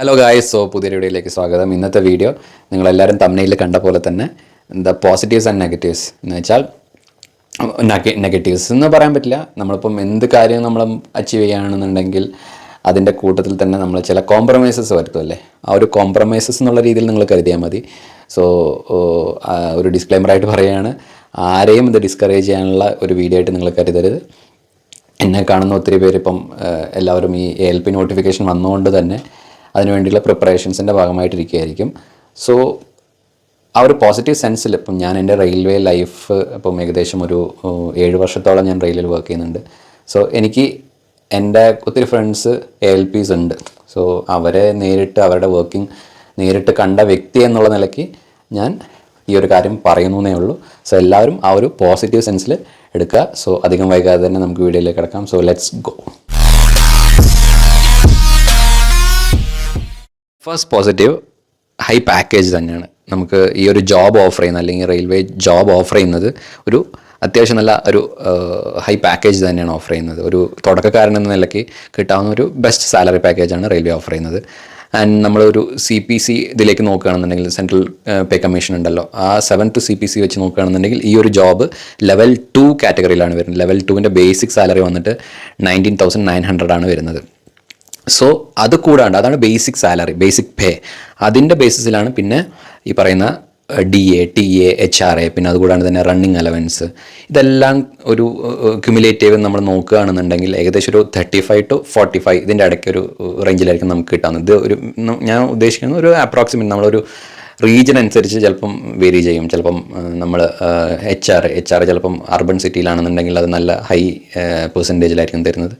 Hello ഗായ് so പുതിയ വീഡിയോയിലേക്ക് സ്വാഗതം. ഇന്നത്തെ വീഡിയോ നിങ്ങളെല്ലാവരും തമ്മിൽ കണ്ട പോലെ തന്നെ എന്താ പോസിറ്റീവ്സ് ആൻഡ് നെഗറ്റീവ്സ് എന്ന് വെച്ചാൽ നെഗറ്റീവ്സ് എന്ന് പറയാൻ പറ്റില്ല. നമ്മളിപ്പം എന്ത് കാര്യം നമ്മൾ അച്ചീവ് ചെയ്യുകയാണെന്നുണ്ടെങ്കിൽ അതിന്റെ കൂട്ടത്തിൽ തന്നെ നമ്മൾ ചില കോംപ്രമൈസസ് വരുത്തുമല്ലേ ആ ഒരു കോംപ്രമൈസസ് എന്നുള്ള രീതിയിൽ നിങ്ങൾ കരുതിയാൽ മതി. സോ ഒരു ഡിസ്ക്ലൈമറായിട്ട് പറയുകയാണ്. ആരെയും ഇത് ഡിസ്കറേജ് ചെയ്യാനുള്ള ഒരു വീഡിയോ ആയിട്ട് നിങ്ങൾ കരുതരുത്. എന്നെ കാണുന്ന ഒത്തിരി പേര് ഇപ്പം എല്ലാവരും ഈ എൽ പി നോട്ടിഫിക്കേഷൻ വന്നുകൊണ്ട് തന്നെ അതിനുവേണ്ടിയുള്ള പ്രിപ്പറേഷൻസിന്റെ ഭാഗമായിട്ടിരിക്കുകയായിരിക്കും. സോ ആ ഒരു പോസിറ്റീവ് സെൻസിൽ ഇപ്പം ഞാൻ എന്റെ റെയിൽവേ ലൈഫ് ഇപ്പം ഏകദേശം ഒരു ഏഴ് വർഷത്തോളം ഞാൻ റെയിലിൽ വർക്ക് ചെയ്യുന്നുണ്ട്. സോ എനിക്ക് എന്റെ ഒത്തിരി ഫ്രണ്ട്സ് എ എൽ പീസ് ഉണ്ട്. സോ അവരെ നേരിട്ട് അവരുടെ വർക്കിംഗ് നേരിട്ട് കണ്ട വ്യക്തി എന്നുള്ള നിലയ്ക്ക് ഞാൻ ഈ ഒരു കാര്യം പറയുന്നേ ഉള്ളൂ. സോ എല്ലാവരും ആ ഒരു പോസിറ്റീവ് സെൻസിൽ എടുക്കുക. സോ അധികം വൈകാതെ തന്നെ നമുക്ക് വീഡിയോയിലേക്ക് കിടക്കാം. So let's go first positive high package തന്നെയാണ്. നമുക്ക് ഈ ഒരു ജോബ് ഓഫർ ചെയ്യുന്ന അല്ലെങ്കിൽ റെയിൽവേ ജോബ് ഓഫർ ചെയ്യുന്നത് ഒരു അത്യാവശ്യം നല്ല ഒരു ഹൈ പാക്കേജ് തന്നെയാണ് ഓഫർ ചെയ്യുന്നത്. ഒരു തുടക്കക്കാരൻ എന്ന നിലയ്ക്ക് കിട്ടാവുന്ന ഒരു ബെസ്റ്റ് സാലറി പാക്കേജാണ് റെയിൽവേ ഓഫർ ചെയ്യുന്നത്. ആൻഡ് നമ്മളൊരു സി പി സി ഇതിലേക്ക് നോക്കുകയാണെന്നുണ്ടെങ്കിൽ സെൻട്രൽ പേ കമ്മീഷൻ ഉണ്ടല്ലോ. ആ സെവൻത്ത് സി പി സി വെച്ച് നോക്കുകയാണെന്നുണ്ടെങ്കിൽ ഈ ഒരു ജോബ് ലെവൽ ടു കാറ്റഗറിയിലാണ് വരുന്നത്. ലെവൽ ടുവിന്റെ ബേസിക് സാലറി വന്നിട്ട് നയന്റീൻ തൗസൻഡ് നയൻ ഹൺഡ്രഡ് ആണ് വരുന്നത്. സോ അത് കൂടാണ്ട് അതാണ് ബേസിക് സാലറി ബേസിക് പേ അതിന്റെ ബേസിസിലാണ് പിന്നെ ഈ പറയുന്ന D A T A H R A പിന്നെ അതുകൂടാണ്ട് തന്നെ റണ്ണിങ് അലവൻസ് ഇതെല്ലാം ഒരു ക്യുമുലേറ്റീവ് നമ്മൾ നോക്കുകയാണെന്നുണ്ടെങ്കിൽ ഏകദേശം ഒരു thirty five to forty five ഇതിന്റെ ഇടയ്ക്ക് ഒരു റേഞ്ചിലായിരിക്കും നമുക്ക് കിട്ടാവുന്നത്. ഇത് ഒരു ഞാൻ ഉദ്ദേശിക്കുന്നത് ഒരു അപ്രോക്സിമേറ്റ് നമ്മളൊരു റീജിയൻ അനുസരിച്ച് ചിലപ്പം വേരി ചെയ്യും. ചിലപ്പം നമ്മൾ എച്ച് ആർ എച്ച് ആർ ചിലപ്പം അർബൻ സിറ്റിയിലാണെന്നുണ്ടെങ്കിൽ അത് നല്ല ഹൈ പെർസെന്റേജിലായിരിക്കും തരുന്നത്.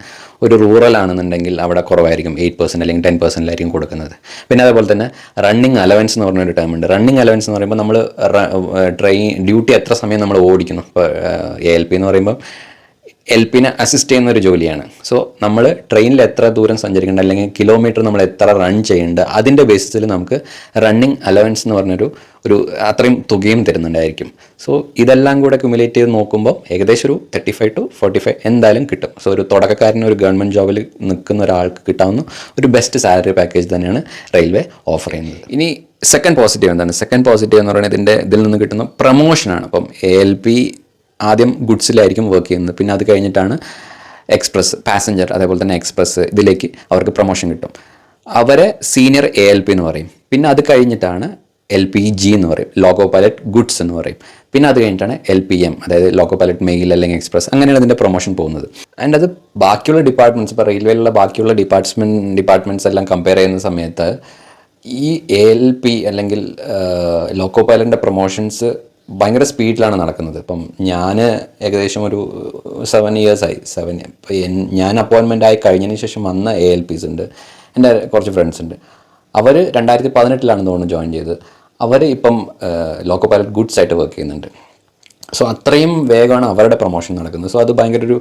ഒരു റൂറൽ ആണെന്നുണ്ടെങ്കിൽ അവിടെ കുറവായിരിക്കും എയ്റ്റ് പെർസെന്റ് അല്ലെങ്കിൽ ടെൻ പെർസെന്റിലായിരിക്കും കൊടുക്കുന്നത്. പിന്നെ അതേപോലെ തന്നെ റണ്ണിങ് അലവൻസ് എന്ന് പറഞ്ഞൊരു ടേം ഉണ്ട്. റണ്ണിങ് അലവൻസ് എന്ന് പറയുമ്പോൾ നമ്മൾ ട്രെയിൻ ഡ്യൂട്ടി എത്ര സമയം നമ്മൾ ഓടിക്കുന്നു ഇപ്പോൾ എ എൽ പി എന്ന് പറയുമ്പോൾ എൽ പിനെ അസിസ്റ്റ് ചെയ്യുന്ന ഒരു ജോലിയാണ് സോ നമ്മൾ ട്രെയിനിൽ എത്ര ദൂരം സഞ്ചരിക്കേണ്ട അല്ലെങ്കിൽ കിലോമീറ്റർ നമ്മൾ എത്ര റൺ ചെയ്യേണ്ട അതിന്റെ ബേസിസിൽ നമുക്ക് റണ്ണിങ് അലവൻസ് എന്ന് പറഞ്ഞൊരു ഒരു അത്രയും തുകയും തരുന്നുണ്ടായിരിക്കും. സോ ഇതെല്ലാം കൂടെ ക്യുമുലേറ്റ് ചെയ്ത് നോക്കുമ്പോൾ ഏകദേശം ഒരു thirty five to forty five എന്തായാലും കിട്ടും. സോ ഒരു തുടക്കക്കാരന് ഒരു ഗവൺമെന്റ് ജോബിൽ നിൽക്കുന്ന ഒരാൾക്ക് കിട്ടാവുന്ന ഒരു ബെസ്റ്റ് സാലറി പാക്കേജ് തന്നെയാണ് റെയിൽവേ ഓഫർ ചെയ്യുന്നത്. ഇനി സെക്കൻഡ് പോസിറ്റീവ് എന്താണ്? സെക്കൻഡ് പോസിറ്റീവ് എന്ന് പറയുന്നത് ഇതിന്റെ ഇതിൽ നിന്ന് കിട്ടുന്ന പ്രമോഷനാണ് അപ്പം എ എൽ പി ആദ്യം ഗുഡ്സിലായിരിക്കും വർക്ക് ചെയ്യുന്നത്. പിന്നെ അത് കഴിഞ്ഞിട്ടാണ് എക്സ്പ്രസ് പാസഞ്ചർ അതേപോലെ തന്നെ എക്സ്പ്രസ് ഇതിലേക്ക് അവർക്ക് പ്രൊമോഷൻ കിട്ടും. അവരെ സീനിയർ എ എൽ പി എന്ന് പറയും. പിന്നെ അത് കഴിഞ്ഞിട്ടാണ് എൽ പി ജി എന്ന് പറയും. ലോഗോ പൈലറ്റ് ഗുഡ്സ് എന്ന് പറയും. പിന്നെ അത് കഴിഞ്ഞിട്ടാണ് എൽ പി എം അതായത് ലോഗോ പൈലറ്റ് മെയിൽ അല്ലെങ്കിൽ എക്സ്പ്രസ് അങ്ങനെയാണ് അതിന്റെ പ്രൊമോഷൻ പോകുന്നത്. ആൻഡ് അത് ബാക്കിയുള്ള ഡിപ്പാർട്ട്മെന്റ്സ് ഇപ്പോൾ റെയിൽവേയിലുള്ള ബാക്കിയുള്ള ഡിപ്പാർട്ട്മെന്റ് ഡിപ്പാർട്ട്മെന്റ്സ് എല്ലാം കമ്പയർ ചെയ്യുന്ന സമയത്ത് ഈ എ എൽ പി അല്ലെങ്കിൽ ലോക്കോ പൈലറ്റിന്റെ പ്രൊമോഷൻസ് ഭയങ്കര സ്പീഡിലാണ് നടക്കുന്നത്. ഇപ്പം ഞാൻ ഏകദേശം ഒരു സെവൻ ഇയേഴ്സായി സെവൻ ഞാൻ അപ്പോയിൻമെന്റ് ആയി കഴിഞ്ഞതിന് ശേഷം വന്ന എ എൽ പീസ് ഉണ്ട്. എന്റെ കുറച്ച് ഫ്രണ്ട്സ് ഉണ്ട്. അവർ രണ്ടായിരത്തി പതിനെട്ടിലാണ് തോന്നുന്നു ജോയിൻ ചെയ്തത്. അവർ ഇപ്പം ലോക്കോ പൈലറ്റ് ഗുഡ്സ് ആയിട്ട് വർക്ക് ചെയ്യുന്നുണ്ട്. സോ അത്രയും വേഗമാണ് അവരുടെ പ്രൊമോഷൻ നടക്കുന്നത്. സോ അത് ഭയങ്കര ഒരു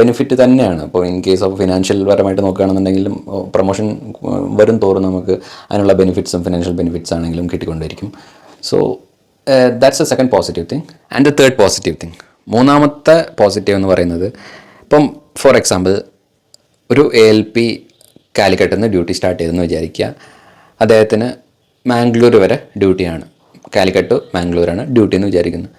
ബെനിഫിറ്റ് തന്നെയാണ്. ഇപ്പോൾ ഇൻ കേസ് ഓഫ് ഫിനാൻഷ്യൽ പരമായിട്ട് നോക്കുകയാണെന്നുണ്ടെങ്കിലും പ്രൊമോഷൻ വരും തോറും നമുക്ക് അതിനുള്ള ബെനിഫിറ്റ്സും ഫിനാൻഷ്യൽ ബെനിഫിറ്റ്സ് ആണെങ്കിലും കിട്ടിക്കൊണ്ടിരിക്കും. So that's a second positive thing and the third positive thing മൂന്നാമത്തെ പോസിറ്റീവ് എന്ന് പറയുന്നത് ഇപ്പം ഫോർ എക്സാമ്പിൾ ഒരു എ എൽ പി കാലിക്കട്ടിൽ നിന്ന് ഡ്യൂട്ടി സ്റ്റാർട്ട് ചെയ്തെന്ന് വിചാരിക്കുക. അദ്ദേഹത്തിന് മാംഗ്ലൂർ വരെ ഡ്യൂട്ടിയാണ് കാലിക്കട്ട് മാംഗ്ലൂരാണ് ഡ്യൂട്ടി എന്ന് വിചാരിക്കുന്നത്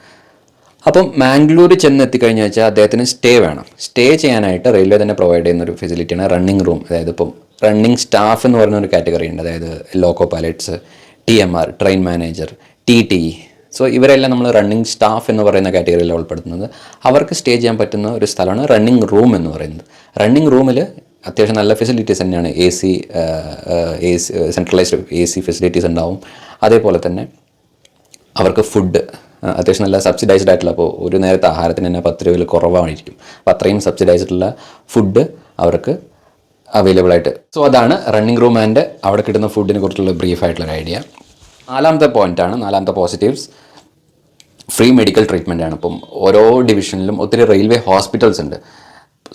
അപ്പം മാംഗ്ലൂർ ചെന്ന് എത്തിക്കഴിഞ്ഞു വെച്ചാൽ അദ്ദേഹത്തിന് സ്റ്റേ വേണം. സ്റ്റേ ചെയ്യാനായിട്ട് റെയിൽവേ തന്നെ പ്രൊവൈഡ് ചെയ്യുന്ന ഒരു ഫെസിലിറ്റിയാണ് റണ്ണിങ് റൂം അതായത് ഇപ്പം റണ്ണിങ് സ്റ്റാഫ് എന്ന് പറയുന്ന ഒരു കാറ്റഗറി ഉണ്ട്. അതായത് loco pilots T M R train manager T T so ഇവരെല്ലാം നമ്മൾ റണ്ണിങ് സ്റ്റാഫ് എന്ന് പറയുന്ന കാറ്റഗറിയിൽ ഉൾപ്പെടുത്തുന്നത്. അവർക്ക് സ്റ്റേ ചെയ്യാൻ പറ്റുന്ന ഒരു സ്ഥലമാണ് റണ്ണിങ് റൂം എന്ന് പറയുന്നത്. റണ്ണിങ് റൂമിൽ അത്യാവശ്യം നല്ല ഫെസിലിറ്റീസ് തന്നെയാണ്. A C A C centralised A C facilities ഉണ്ടാവും. അതേപോലെ തന്നെ അവർക്ക് ഫുഡ് അത്യാവശ്യം നല്ല സബ്സിഡൈസ്ഡ് ആയിട്ടുള്ള അപ്പോൾ ഒരു നേരത്തെ ആഹാരത്തിന് തന്നെ പത്ത് രൂപയിൽ കുറവായിരിക്കും. അപ്പോൾ അത്രയും സബ്സിഡൈസ്ഡുള്ള ഫുഡ് അവർക്ക് അവൈലബിൾ ആയിട്ട്. സോ അതാണ് റണ്ണിങ് റൂം ആൻഡ് അവിടെ കിട്ടുന്ന ഫുഡിനെ കുറിച്ചുള്ള ബ്രീഫായിട്ടുള്ളൊരു ഐഡിയ നാലാമത്തെ പോയിന്റാണ് നാലാമത്തെ പോസിറ്റീവ്സ് ഫ്രീ മെഡിക്കൽ ട്രീറ്റ്മെന്റ് ആണ്. ഇപ്പം ഓരോ ഡിവിഷനിലും ഒത്തിരി റെയിൽവേ ഹോസ്പിറ്റൽസ് ഉണ്ട്.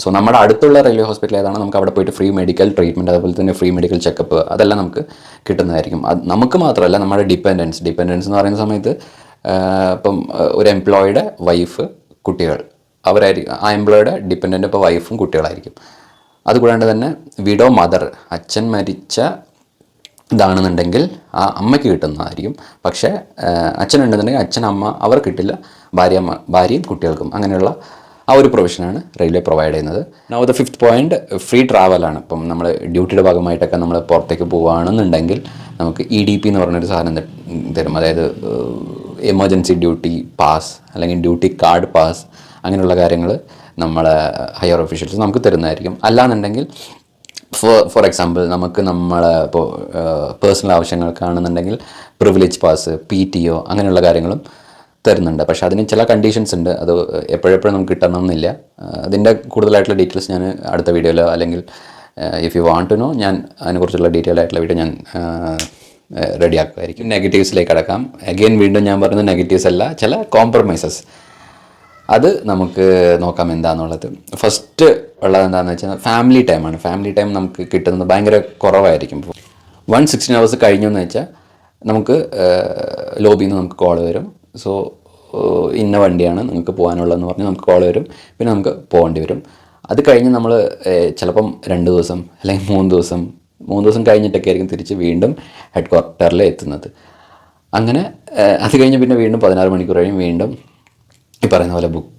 സോ നമ്മുടെ അടുത്തുള്ള റെയിൽവേ ഹോസ്പിറ്റൽ ഏതാണ്? നമുക്ക് അവിടെ പോയിട്ട് ഫ്രീ മെഡിക്കൽ ട്രീറ്റ്മെന്റ് അതുപോലെ തന്നെ ഫ്രീ മെഡിക്കൽ ചെക്കപ്പ് അതെല്ലാം നമുക്ക് കിട്ടുന്നതായിരിക്കും. അത് നമുക്ക് മാത്രമല്ല നമ്മുടെ ഡിപ്പെൻഡൻസ് ഡിപ്പെൻഡൻസ് എന്ന് പറയുന്ന സമയത്ത് ഇപ്പം ഒരു എംപ്ലോയിയുടെ വൈഫ് കുട്ടികൾ. അവരായിരിക്കും ആ എംപ്ലോയിയുടെ ഡിപ്പെൻഡന്റ് ഇപ്പോൾ വൈഫും കുട്ടികളായിരിക്കും. അതുകൂടാണ്ട് തന്നെ വിഡോ മദർ അച്ഛൻ മരിച്ച ഇതാണെന്നുണ്ടെങ്കിൽ ആ അമ്മയ്ക്ക് കിട്ടുന്നതായിരിക്കും. പക്ഷേ അച്ഛനുണ്ടെന്നുണ്ടെങ്കിൽ അച്ഛൻ അമ്മ അവർ കിട്ടില്ല. ഭാര്യ ഭാര്യയും കുട്ടികൾക്കും അങ്ങനെയുള്ള ആ ഒരു പ്രൊവിഷനാണ് റെയിൽവേ പ്രൊവൈഡ് ചെയ്യുന്നത്. Now the fifth point free ട്രാവലാണ് ഇപ്പം നമ്മൾ ഡ്യൂട്ടിയുടെ ഭാഗമായിട്ടൊക്കെ നമ്മൾ പുറത്തേക്ക് പോവുകയാണെന്നുണ്ടെങ്കിൽ നമുക്ക് ഇ ഡി പി എന്ന് പറഞ്ഞൊരു സാധനം തരും. അതായത് എമർജൻസി ഡ്യൂട്ടി പാസ് അല്ലെങ്കിൽ ഡ്യൂട്ടി കാർഡ് പാസ് അങ്ങനെയുള്ള കാര്യങ്ങൾ നമ്മളെ ഹയർ ഒഫീഷ്യൽസ് നമുക്ക് തരുന്നതായിരിക്കും. അല്ലാന്നുണ്ടെങ്കിൽ ഫോർ ഫോർ എക്സാമ്പിൾ നമുക്ക് നമ്മളെ ഇപ്പോൾ personal ആവശ്യങ്ങൾക്കാണെന്നുണ്ടെങ്കിൽ privilege pass P T O അങ്ങനെയുള്ള കാര്യങ്ങളും തരുന്നുണ്ട്. പക്ഷേ അതിന് ചില കണ്ടീഷൻസ് ഉണ്ട്. അത് എപ്പോഴെപ്പോഴും നമുക്ക് കിട്ടണമെന്നില്ല. അതിന്റെ കൂടുതലായിട്ടുള്ള ഡീറ്റെയിൽസ് ഞാൻ അടുത്ത വീഡിയോയിലോ അല്ലെങ്കിൽ if you want to know ഞാൻ അതിനെക്കുറിച്ചുള്ള ഡീറ്റെയിൽ ആയിട്ടുള്ള വീഡിയോ ഞാൻ റെഡി ആക്കുമായിരിക്കും. നെഗറ്റീവ്സിലേക്ക് അടക്കാം അഗെയിൻ വീണ്ടും ഞാൻ പറയുന്നത് നെഗറ്റീവ്സ് അല്ല. ചില കോംപ്രമൈസസ് അത് നമുക്ക് നോക്കാം എന്താണെന്നുള്ളത് ഫസ്റ്റ് ഉള്ളത് എന്താണെന്ന് വെച്ചാൽ ഫാമിലി ടൈമാണ് ഫാമിലി ടൈം നമുക്ക് കിട്ടുന്നത് ഭയങ്കര കുറവായിരിക്കും. വൺ സിക്സ്റ്റീൻ അവേഴ്സ് കഴിഞ്ഞു എന്ന് വെച്ചാൽ നമുക്ക് ലോബിയിൽ നിന്ന് നമുക്ക് കോൾ വരും. സോ ഇന്ന വണ്ടിയാണ് നിങ്ങൾക്ക് പോകാനുള്ളതെന്ന് പറഞ്ഞ് നമുക്ക് കോൾ വരും. പിന്നെ നമുക്ക് പോകേണ്ടി വരും. അത് കഴിഞ്ഞ് നമ്മൾ ചിലപ്പം രണ്ട് ദിവസം അല്ലെങ്കിൽ മൂന്ന് ദിവസം മൂന്ന് ദിവസം കഴിഞ്ഞിട്ടൊക്കെ ആയിരിക്കും തിരിച്ച് വീണ്ടും ഹെഡ് ക്വാർട്ടറിൽ എത്തുന്നത്. അങ്ങനെ അത് കഴിഞ്ഞ് പിന്നെ വീണ്ടും പതിനാറ് മണിക്കൂർ കഴിയും. വീണ്ടും ഈ പറയുന്ന പോലെ ബുക്ക്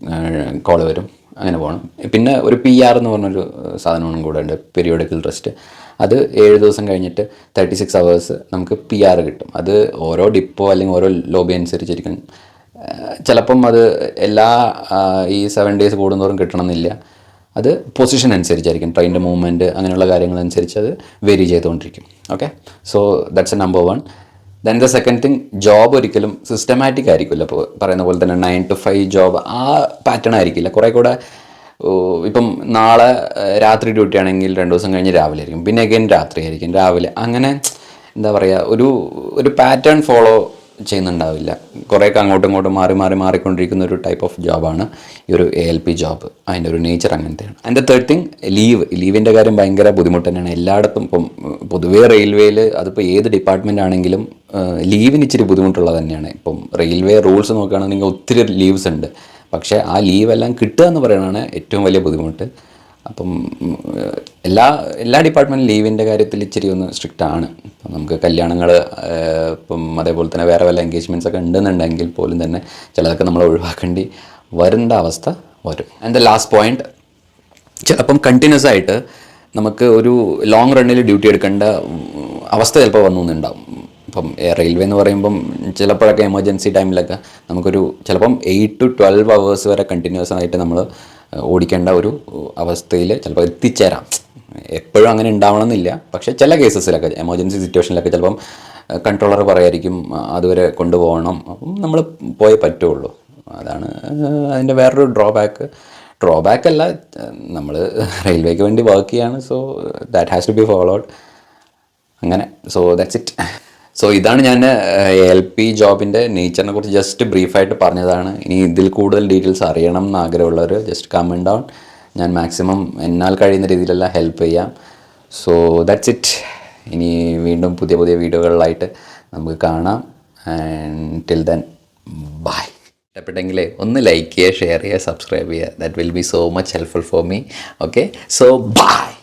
കോൾ വരും. അങ്ങനെ പോകണം പിന്നെ ഒരു പി ആർ എന്ന് പറഞ്ഞൊരു സാധനവും കൂടെ ഉണ്ട് പീരിയോഡിക്കൽ റെസ്റ്റ് അത് ഏഴ് ദിവസം കഴിഞ്ഞിട്ട് തേർട്ടി സിക്സ് അവേഴ്സ് നമുക്ക് പി ആർ കിട്ടും. അത് ഓരോ ഡിപ്പോ അല്ലെങ്കിൽ ഓരോ ലോബി അനുസരിച്ചിരിക്കും. ചിലപ്പം അത് എല്ലാ ഈ സെവൻ ഡേയ്സ് കൂടുന്നതോറും കിട്ടണമെന്നില്ല. അത് പൊസിഷൻ അനുസരിച്ചായിരിക്കും. ട്രെയിനിന്റെ മൂവ്മെന്റ് അങ്ങനെയുള്ള കാര്യങ്ങൾ അനുസരിച്ച് അത് വേരി ചെയ്തുകൊണ്ടിരിക്കും. Okay so that's a number one then the second thing job ഒരിക്കലും സിസ്റ്റമാറ്റിക് ആയിരിക്കില്ല. ഇപ്പോൾ പറയുന്ന പോലെ തന്നെ നയൻ ടു ഫൈവ് ജോബ് ആ പാറ്റേൺ ആയിരിക്കില്ല. കുറേ കൂടെ ഇപ്പം നാളെ രാത്രി ഡ്യൂട്ടി ആണെങ്കിൽ രണ്ട് ദിവസം കഴിഞ്ഞ് രാവിലെ ആയിരിക്കും. പിന്നെ അഗൈൻ രാത്രി ആയിരിക്കും. രാവിലെ അങ്ങനെ എന്താ പറയുക ഒരു ഒരു പാറ്റേൺ ഫോളോ ചെയ്യുന്നുണ്ടാവില്ല. കുറേയൊക്കെ അങ്ങോട്ടും ഇങ്ങോട്ടും മാറി മാറി മാറിക്കൊണ്ടിരിക്കുന്ന ഒരു ടൈപ്പ് ഓഫ് ജോബാണ് ഈ ഒരു എ എൽ പി ജോബ് അതിന്റെ ഒരു നേച്ചർ അങ്ങനത്തെയാണ്. അതിന്റെ തേർഡ് തിങ് ലീവ് ലീവിന്റെ കാര്യം ഭയങ്കര ബുദ്ധിമുട്ട് തന്നെയാണ്. എല്ലായിടത്തും ഇപ്പം പൊതുവേ റെയിൽവേയിൽ അതിപ്പോൾ ഏത് ഡിപ്പാർട്ട്മെന്റ് ആണെങ്കിലും ലീവിന് ഇച്ചിരി ബുദ്ധിമുട്ടുള്ളത് തന്നെയാണ്. ഇപ്പം റെയിൽവേ റൂൾസ് നോക്കുകയാണെന്നുണ്ടെങ്കിൽ ഒത്തിരി ലീവ്സ് ഉണ്ട്. പക്ഷേ ആ ലീവ് എല്ലാം കിട്ടുക എന്ന് പറയുന്നതാണ് ഏറ്റവും വലിയ ബുദ്ധിമുട്ട്. അപ്പം എല്ലാ എല്ലാ ഡിപ്പാർട്ട്മെന്റും ലീവിന്റെ കാര്യത്തിൽ ഇച്ചിരി ഒന്ന് സ്ട്രിക്റ്റ് ആണ്. ഇപ്പം നമുക്ക് കല്യാണങ്ങൾ ഇപ്പം അതേപോലെ തന്നെ വേറെ വല്ല എൻഗേജ്മെന്റ്സ് ഒക്കെ ഉണ്ടെന്നുണ്ടെങ്കിൽ പോലും തന്നെ ചിലതൊക്കെ നമ്മൾ ഒഴിവാക്കേണ്ടി വരുന്ന അവസ്ഥ വരും. ആൻഡ് ദ ലാസ്റ്റ് പോയിന്റ് ചിലപ്പം കണ്ടിന്യൂസ് ആയിട്ട് നമുക്ക് ഒരു ലോങ് റണ്ണിൽ ഡ്യൂട്ടി എടുക്കേണ്ട അവസ്ഥ ചിലപ്പോൾ വന്നു എന്നുണ്ടാവും. ഇപ്പം റെയിൽവേ എന്ന് പറയുമ്പം ചിലപ്പോഴൊക്കെ എമർജൻസി ടൈമിലൊക്കെ നമുക്കൊരു ചിലപ്പം എയ്റ്റ് ടു ട്വൽവ് അവേഴ്സ് വരെ കണ്ടിന്യൂസ് ആയിട്ട് നമ്മൾ ഓടിക്കേണ്ട ഒരു അവസ്ഥയിൽ ചിലപ്പോൾ എത്തിച്ചേരാം. എപ്പോഴും അങ്ങനെ ഉണ്ടാവണമെന്നില്ല. പക്ഷേ ചില കേസസിലൊക്കെ എമർജൻസി സിറ്റുവേഷനിലൊക്കെ ചിലപ്പം കൺട്രോളർ പറയായിരിക്കും അതുവരെ കൊണ്ടുപോകണം. അപ്പം നമ്മൾ പോയേ പറ്റുള്ളൂ. അതാണ് അതിന്റെ വേറൊരു ഡ്രോബാക്ക് ഡ്രോബാക്ക് അല്ല നമ്മൾ റെയിൽവേക്ക് വേണ്ടി വർക്ക് ചെയ്യാണ്. So that has to be followed അങ്ങനെ സോ ദാറ്റ്സ് ഇറ്റ് സോ ഇതാണ് ഞാൻ എൽ പി ജോബിന്റെ നേച്ചറിനെ കുറിച്ച് ജസ്റ്റ് ബ്രീഫായിട്ട് പറഞ്ഞതാണ്. ഇനി ഇതിൽ കൂടുതൽ ഡീറ്റെയിൽസ് അറിയണം എന്ന് ആഗ്രഹമുള്ളവർ ജസ്റ്റ് കമന്റ് ഡൗൺ ഞാൻ മാക്സിമം എന്നാൽ കഴിയുന്ന രീതിയിലെല്ലാം ഹെൽപ്പ് ചെയ്യാം. സോ ദാറ്റ്സ് ഇറ്റ് ഇനി വീണ്ടും പുതിയ പുതിയ വീഡിയോകളിലായിട്ട് നമുക്ക് കാണാം. ആൻഡ് ടിൽ ദെൻ ബൈ ഇഷ്ടപ്പെട്ടെങ്കിലേ ഒന്ന് ലൈക്ക് ചെയ്യുക ഷെയർ ചെയ്യുക സബ്സ്ക്രൈബ് ചെയ്യുക. That will be so much helpful for me okay so bye